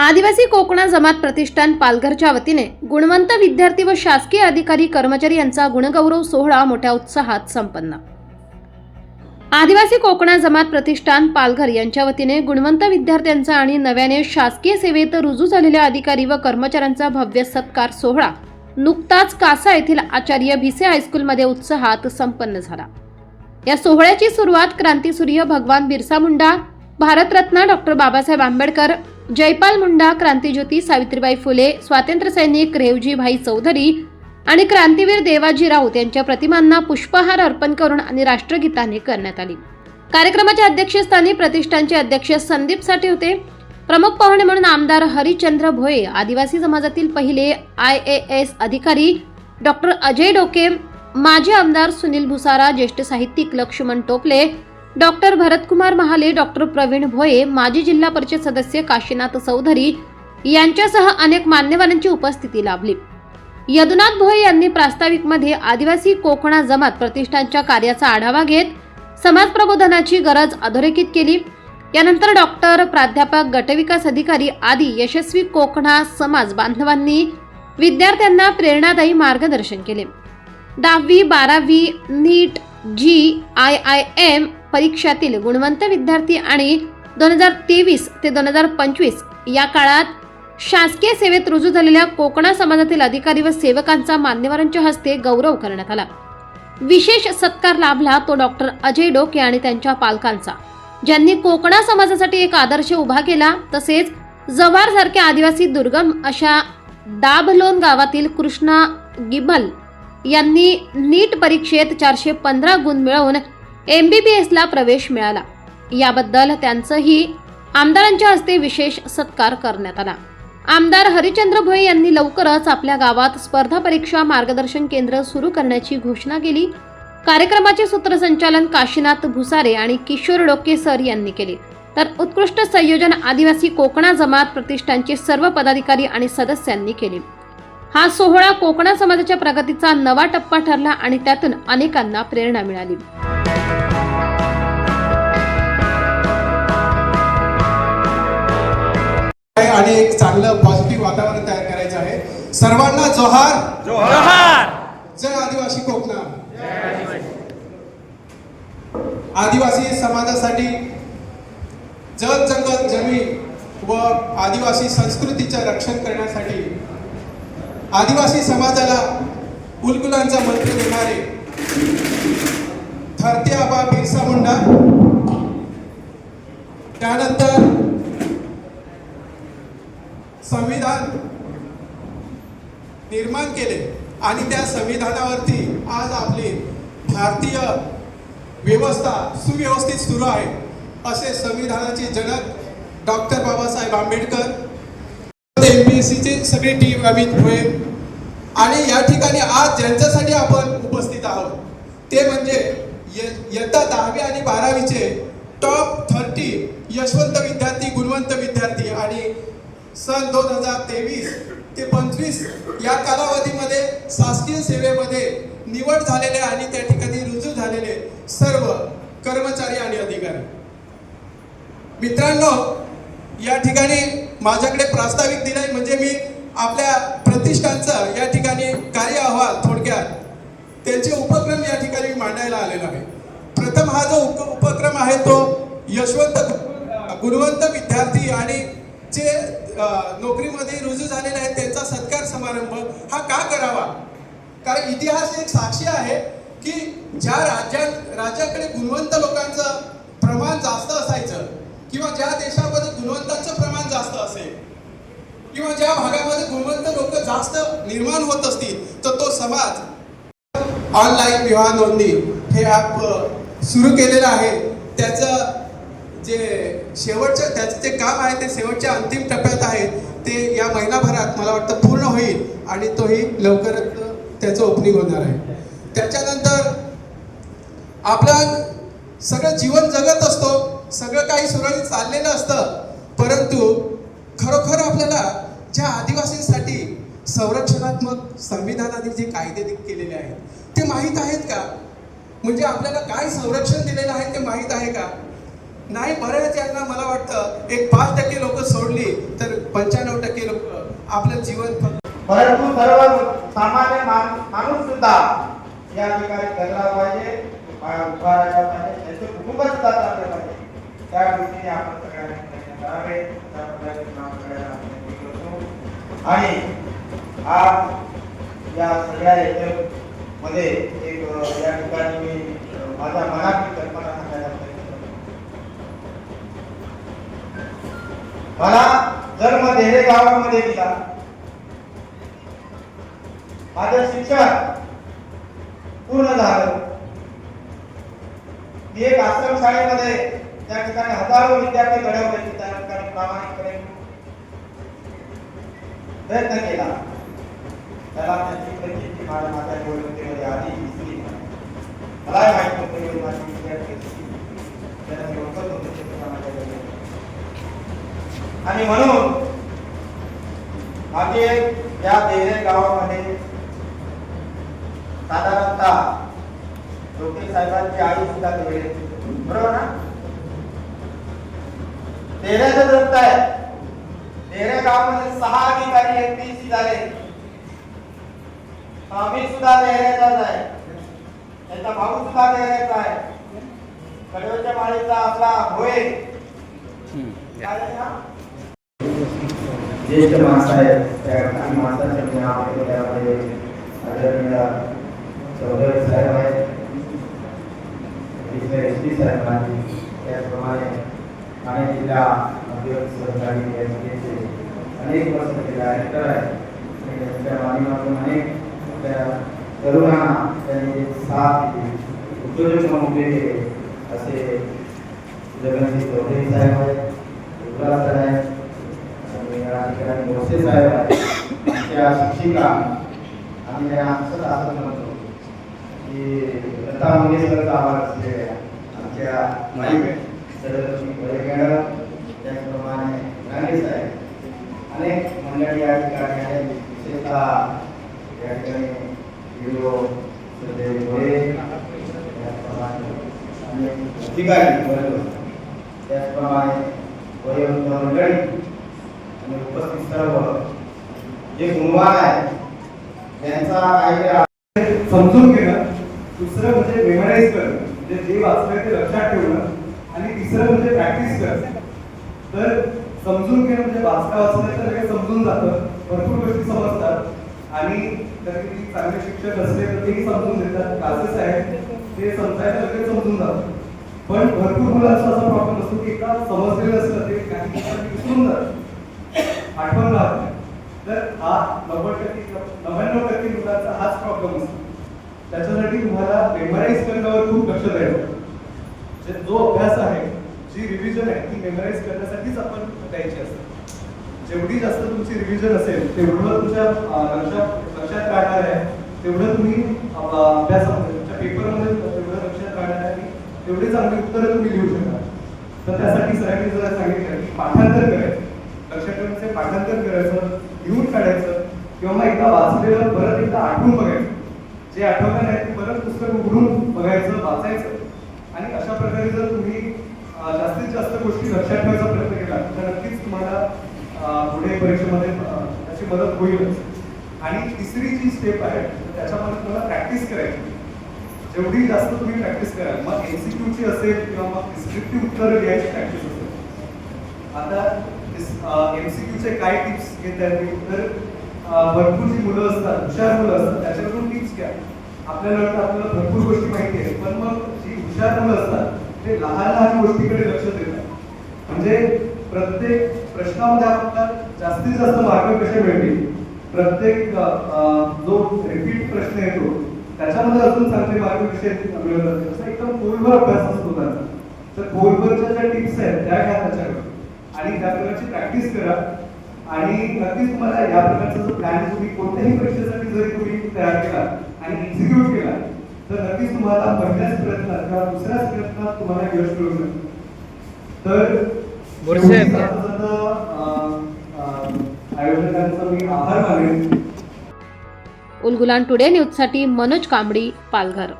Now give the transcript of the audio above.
आदिवासी कोकणा जमात प्रतिष्ठान पालघरच्या वतीने गुणवंत विद्यार्थी व शासकीय अधिकारी कर्मचारी यांचा गुणगौरव सोहळा मोठ्या उत्साहात संपन्न. आदिवासी कोकणा जमात प्रतिष्ठान पालघर यांच्या वतीने गुणवंत विद्यार्थ्यांचा आणि नव्याने शासकीय सेवेत रुजू झालेल्या अधिकारी व कर्मचाऱ्यांचा भव्य सत्कार सोहळा नुकताच कासा येथील आचार्य भिसे हायस्कूलमध्ये उत्साहात संपन्न झाला. या सोहळ्याची सुरुवात क्रांतीसूर्य भगवान बिरसा मुंडा भारतरत्न डॉक्टर बाबासाहेब आंबेडकर जयपाल मुंडा क्रांतीज्योती सावित्रीबाई फुले स्वातंत्र्यसैनिक रेवजीभाई रेवजी भाई चौधरी आणि क्रांतीवीर देवाजी राऊत यांच्या प्रतिमांना पुष्पहार अर्पण करून आणि राष्ट्रगीताने करण्यात आली. कार्यक्रमाच्या अध्यक्षस्थानी प्रतिष्ठानचे अध्यक्ष संदीप साठे होते. प्रमुख पाहुणे म्हणून आमदार हरिचंद्र भोये आदिवासी समाजातील पहिले आय ए एस अधिकारी डॉक्टर अजय डोके माजी आमदार सुनील भुसारा ज्येष्ठ साहित्यिक लक्ष्मण टोपले डॉक्टर भरतकुमार महाले डॉक्टर प्रवीण भोये माजी जिल्हा परिषद सदस्य काशीनाथ चौधरी यांच्यासह अनेक मान्यवरांची उपस्थिती लाभली. यदुनाथ भोये यांनी प्रास्ताविकमध्ये आदिवासी कोकणा जमात प्रतिष्ठानच्या कार्याचा आढावा घेत समाज प्रबोधनाची गरज अधोरेखित केली. यानंतर डॉक्टर प्राध्यापक गटविकास अधिकारी आदी यशस्वी कोकणा समाज बांधवांनी विद्यार्थ्यांना प्रेरणादायी मार्गदर्शन केले. दहावी बारावी NEET JEE I I M परीक्षातील गुणवंत विद्यार्थी आणि दोन हजार तेवीस ते दोन हजार पंचवीस या काळात शासकीय सेवेत रुजू झालेल्या कोकणा समाजातील अधिकारी व सेवकांचा मान्यवरांच्या हस्ते गौरव करण्यात आला. विशेष सत्कार लाभला तो डॉक्टर अजय डोके आणि त्यांच्या पालकांचा. ज्यांनी कोकणा समाजासाठी एक आदर्श उभा केला तसेच जव्हार सारख्या आदिवासी दुर्गम अशा दाभलोन गावातील कृष्णा गिबल यांनी नीट परीक्षेत चारशे पंधरा गुण मिळवून एम बी बी एसला प्रवेश मिळाला. याबद्दल त्यांचंही आमदारांच्या हस्ते विशेष सत्कार करण्यात आला. आमदार हरिचंद्र भोये यांनी लवकरच आपल्या गावात स्पर्धा परीक्षा मार्गदर्शन केंद्र सुरू करण्याची घोषणा केली. कार्यक्रमाचे सूत्रसंचालन काशीनाथ भुसारे आणि किशोर डोके सर यांनी केले. तर उत्कृष्ट संयोजन आदिवासी कोकणा जमात प्रतिष्ठानचे सर्व पदाधिकारी आणि सदस्यांनी केले. हा सोहळा कोकणा समाजाच्या प्रगतीचा नवा टप्पा ठरला आणि त्यातून अनेकांना प्रेरणा मिळाली. आहे आणि एक चांगलं पॉझिटिव्ह वातावरण तयार करायचं आहे. सर्वांना जोहार. जोहार. जय आदिवासी कोकणा. आदिवासी समाजासाठी जग जंगल जमीन व आदिवासी संस्कृतीचं रक्षण करण्यासाठी आदिवासी समाजाला कुलकुलांचा मंत्र देणारे थरते आबा बिरसा मुंडा त्यानंतर संविधान निर्माण केले आणि त्या संविधानावरती आज आपली भारतीय व्यवस्था सुव्यवस्थित सुरू आहे असे संविधानाचे जनक doctor Babasaheb Ambedkar M P सगळी टीम अमित भोये. आणि या ठिकाणी आज ज्यांच्यासाठी आपण उपस्थित आहोत ते म्हणजे इयत्ता दहावी आणि बारावीचे टॉप थर्टी यशवंत विद्यार्थी गुणवंत विद्यार्थी आणि सन दोन हजार तेवीस ते पंचवीस या कालावधीमध्ये शासकीय सेवेमध्ये निवड झालेले आणि त्या ठिकाणी रुजू झालेले सर्व कर्मचारी आणि अधिकारी. मित्रांनो या ठिकाणी माझ्याकडे प्रास्ताविक दिलाय म्हणजे मी आपल्या प्रतिष्ठानचा या ठिकाणी कार्य अहवाल थोडक्यात त्यांचे उपक्रम या ठिकाणी मांडायला आलेला आहे. प्रथम हा जो उप उपक्रम आहे तो यशवंत गुणवंत विद्यार्थी आणि जे नोकरीमध्ये रुजू झालेले आहेत त्यांचा सत्कार समारंभ हा का करावा? कारण इतिहास एक साक्षी आहे की ज्या राज्यात राज्याकडे गुणवंत लोकांचं प्रमाण जास्त असायचं किंवा ज्या देशामध्ये गुणवंतांचं प्रमाण जास्त असेल किंवा ज्या भागामध्ये गुणवंत लोक जास्त निर्माण होत असतील तर तो समाज ऑनलाईन विवाह नोंदणी हे ॲप सुरू केलेलं आहे. त्याचं जे शेवटचं त्याचं जे काम आहे ते शेवटच्या अंतिम टप्प्यात आहे. ते या महिनाभरात मला वाटतं पूर्ण होईल आणि तोही लवकरच त्याचं ओपनिंग होणार आहे. त्याच्यानंतर आपलं सगळं जीवन जगत असतो. सगळं काही सुरळीत चाललेलं असतं. परंतु खरोखर आपल्याला ज्या आदिवासींसाठी संरक्षणात्मक संविधानाने जे कायदे केलेले आहेत ते माहीत आहेत का? म्हणजे आपल्याला काय संरक्षण दिलेलं आहे ते माहीत आहे का? नाही बऱ्याच यांना मला वाटतं एक पाच टक्के लोक सोडली तर पंच्याण्णव टक्के लोक आपलं जीवन परंतु सर्व सामान्य माणूस सुद्धा या ठिकाणी पाहिजे पाहिजे कुटुंब सुद्धा पाहिजे. त्या दृष्टीने आपण सगळ्यांनी प्रयत्न करावे. त्या पद्धतीने काम करायला आपण विनंती करतो. आणि आज या सगळ्या याच्यामध्ये एक या ठिकाणी मी माझ्या मनातली कल्पना सांगायला प्रयत्न करतो. मला जन्म देहे गावामध्ये दिला. माझं शिक्षण पूर्ण झालं. मी एक आश्रम शाळेमध्ये त्या ठिकाणी हजारो विद्यार्थी घडवले त्या ठिकाणी प्रामाणिकपणे प्रयत्न केला. त्याला त्याची प्रचिती माझ्या माझ्या निवडणुकीमध्ये आधी दिसली मला माहीत नव्हतं माझी विद्यार्थी त्याला मी ओळखत होतो आणि म्हणून माझे या देरे गावामध्ये साधारणतः लोके साहेबांची आई सुद्धा तेरे बरोबर ना? तेऱ्याचं दत्त आहे. तेरे गावामध्ये सहा अधिकारी एमपीसी झाले. स्वामी सुद्धा तेऱ्याचाच आहे. त्याचा भाऊ सुद्धा तेऱ्याचा आहे. कडवच्या माळीचा आपला होय काय आहे ना? ज्येष्ठ माणसं आहेत त्या काही माणसांच्या त्यामध्ये आदरणीय चौधरी साहेब आहेत. इथले एस पी साहेब आहेत त्याचप्रमाणे ठाणे जिल्हा मध्यवर्ती सहकारी बँकेचे अनेक वर्ष ते डायरेक्टर आहेत. आणि त्यांच्या माध्यमातून अनेक त्या तरुणांना त्यांनी साथ दिली. उद्योजक म्हणून उभे केले. असे जगनजी चौधरी साहेब आहेत उल्हास साहेब आणि या ठिकाणी भोसे साहेब आहेत. त्या शिक्षिका. आम्ही आमचं असं म्हणतो की लता मंगेशकरचा आवाज असलेल्या आमच्या माईक सरस्वती गोरे मॅडम त्याचप्रमाणे राणे साहेब अनेक मंडळी या ठिकाणी आहेत. विशेषतः या ठिकाणी हिरो सुदेव त्याचप्रमाणे अधिकारी त्याचप्रमाणे वयोवृद्ध मंडळी आणि उपस्थित सर्व जे गुणवान आहेत त्यांचा काहीतरी समजून घेणं दुसरं म्हणजे मेमराईज करणं म्हणजे जे वाचलंय ते लक्षात ठेवणं आणि तिसरं म्हणजे प्रॅक्टिस कर. तर समजून घेणं म्हणजे वाचता वाचलं तर लगेच समजून जातं. भरपूर गोष्टी समजतात. आणि जर चांगले शिक्षक असले तर तेही समजून घेतात. क्लासेस आहेत. ते समजायला लगेच समजून जातं. पण भरपूर मुलांचा असा प्रॉब्लेम असतो की एकदा समजलेलं असलं ते काही विसरून जातं. आठवण राहत. नाही तर हा नव्वद टक्के नव्याण्णव टक्के मुलांचा हाच प्रॉब्लेम असतो. त्याच्यासाठी तुम्हाला मेमराईज करण्यावर खूप लक्ष द्यायचं. म्हणजे जो अभ्यास आहे जी रिव्हिजन आहे ती मेमराईज करण्यासाठीच आपण द्यायची असते. जेवढी जास्त तुमची रिव्हिजन असेल तेवढं तुमच्या लक्षात राहणार आहे. तेवढं तुम्ही अभ्यासामध्ये तुमच्या पेपरमध्ये तेवढं लक्षात राहणार आहे. तेवढी चांगली उत्तरं तुम्ही लिहू शकता. तर त्यासाठी सरांनी जरा सांगितलं की पाठांतर करायचं. लक्षात ठेवण्याचे पाठांतर करायचं लिहून काढायचं किंवा मग एकदा वाचलेलं परत एकदा आठवून बघायचं. जे आठवलं नाही ते परत पुस्तक उघडून बघायचं वाचायचं. आणि अशा प्रकारे जर तुम्ही जास्तीत जास्त गोष्टी लक्षात ठेवायचा प्रयत्न केला तर नक्कीच तुम्हाला पुढे परीक्षेमध्ये त्याची मदत होईलच. आणि तिसरी जी स्टेप आहे त्याच्यामध्ये तुम्हाला प्रॅक्टिस करायची. जेवढी जास्त तुम्ही प्रॅक्टिस कराल मग एमसीक्यूची असेल किंवा मग डिस्क्रिप्टिव्ह उत्तरं लिहायची प्रॅक्टिस असेल. आता एमसीक्यूचे काय टिप्स घेता मी तर भरपूर जी मुलं असतात हुशार मुलं असतात त्याच्याकडून टिप्स घ्या. आपल्याला वाटतं आपल्याला भरपूर गोष्टी माहिती आहे पण मग जी हुशार मुलं असतात ते लहान लहान गोष्टीकडे लक्ष देतात म्हणजे प्रत्येक प्रश्नामध्ये आपल्याला जास्तीत जास्त मार्क कसे मिळतील? प्रत्येक जो रिपीट प्रश्न येतो त्याच्यामध्ये अजून चांगले मार्क कसे मिळत जातील असा एकदम खोलभर अभ्यास असतो त्यांचा. तर खोलभरच्या ज्या टिप्स आहेत त्या घ्या त्याच्याकडे आणि त्या प्रकारची प्रॅक्टिस करा. आणि नक्कीच तुम्हाला या प्रकारचा जो प्लॅन तुम्ही कोणत्याही परीक्षेसाठी जरी तुम्ही तयार केला आणि एक्झिक्यूट केला तर नक्कीच तुम्हाला पहिल्याच प्रयत्नात किंवा दुसऱ्याच प्रयत्नात तुम्हाला यश मिळू शकतं तर आयोजकांचा मी आभार मानेन. उलगुलान टुडे न्यूजसाठी मनोज कांबडी पालघर.